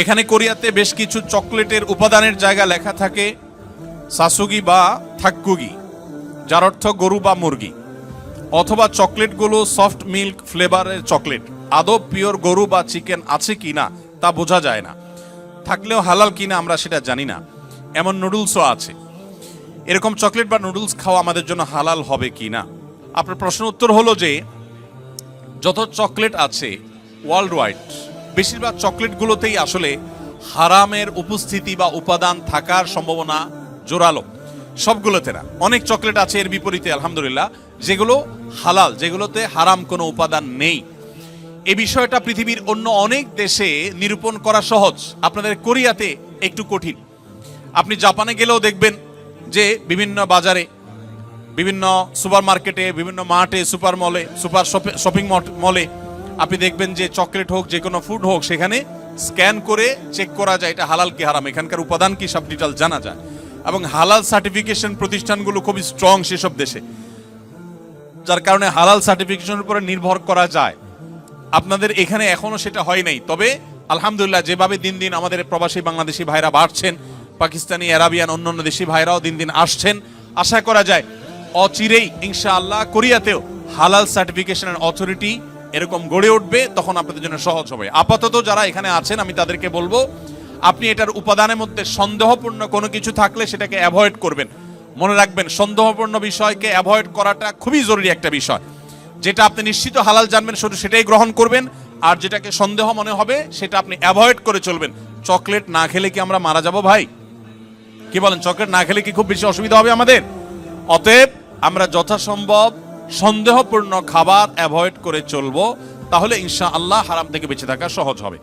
এখানে কোরিয়াতে বেশ কিছু চকলেটের উপাদানের জায়গা লেখা থাকে, সাসুগি বা থাক্কুগি, যার অর্থ গরু বা মুরগি, অথবা চকলেটগুলো সফট মিল্ক ফ্লেভারের চকলেট। আদৌ পিওর গরু বা চিকেন আছে কিনা তা বোঝা যায় না। থাকলেও হালাল কিনা আমরা সেটা জানি না। এমন নুডলসও আছে। এরকম চকলেট বা নুডলস খাওয়া আমাদের জন্য হালাল হবে কি না? আপনার প্রশ্ন উত্তর হলো যে, যত চকলেট আছে ওয়ার্ল্ড ওয়াইড বেশিরভাগ চকলেটগুলোতেই আসলে হারামের উপস্থিতি বা উপাদান থাকার সম্ভাবনা জোরালো। সবগুলোতে না। অনেক চকলেট আছে, এর বিপরীতে, আলহামদুলিল্লাহ, যেগুলো হালাল, যেগুলোতে হারাম কোনো উপাদান নেই। এ বিষয়টা পৃথিবীর অন্য অনেক দেশে নিরূপণ করা সহজ। আপনাদের কোরিয়াতে একটু কঠিন। আপনি জাপানে গেলেও দেখবেন যে বিভিন্ন বাজারে, বিভিন্ন সুপার মার্কেটে বিভিন্ন মার্টে, সুপার মলে, সুপার শপিং মলে আপনি দেখবেন যে চকলেট হোক, যে কোনো ফুড হোক, সেখানে স্ক্যান করে চেক করা যায় এটা হালাল কি হারাম, এখানকার উপাদান কি সব ডিটেল জানা যায়। এবং হালাল সার্টিফিকেশন প্রতিষ্ঠানগুলো খুবই স্ট্রং সেসব দেশে। যার কারণে হালাল সার্টিফিকেশনের উপরে নির্ভর করা যায়। আপনাদের এখানে এখনও সেটা হয় নাই। তবে আলহামদুলিল্লাহ, যেভাবে দিন দিন আমাদের প্রবাসী বাংলাদেশি ভাইরা বাড়ছেন, পাকিস্তানি, আরাবিয়ান, অন্যান্য দেশি ভাইরাও দিন দিন আসছেন, আশা করা যায় অচিরেই, ইনশাআল্লাহ, কোরিয়াতেও হালাল সার্টিফিকেশনের অথরিটি এরকম গড়ে উঠবে, তখন আপনাদের জন্য সহজ হবে। আপাতত যারা এখানে আছেন, আমি তাদেরকে বলব, আপনি এটার উপাদানের মধ্যে সন্দেহপূর্ণ কোনো কিছু থাকলে সেটাকে অ্যাভয়েড করবেন। মনে রাখবেন, সন্দেহপূর্ণ বিষয়কে অ্যাভয়েড করাটা খুবই জরুরি একটা বিষয়। যেটা আপনি নিশ্চিত হালাল জানবেন, শুধু সেটাই গ্রহণ করবেন, আর যেটাকে সন্দেহ মনে হবে, সেটা আপনি অ্যাভয়েড করে চলবেন। চকলেট না খেলে কি আমরা মারা যাব ভাই? কি বলেন, চকলেট না খেলে কি খুব বেশি অসুবিধা হবে আমাদের? অতএব আমরা যথাসম্ভব সন্দেহপূর্ণ খাবার অ্যাভয়েড করে চলবো তাহলে ইনশা আল্লাহ হারাম থেকে বেঁচে থাকা সহজ হবে।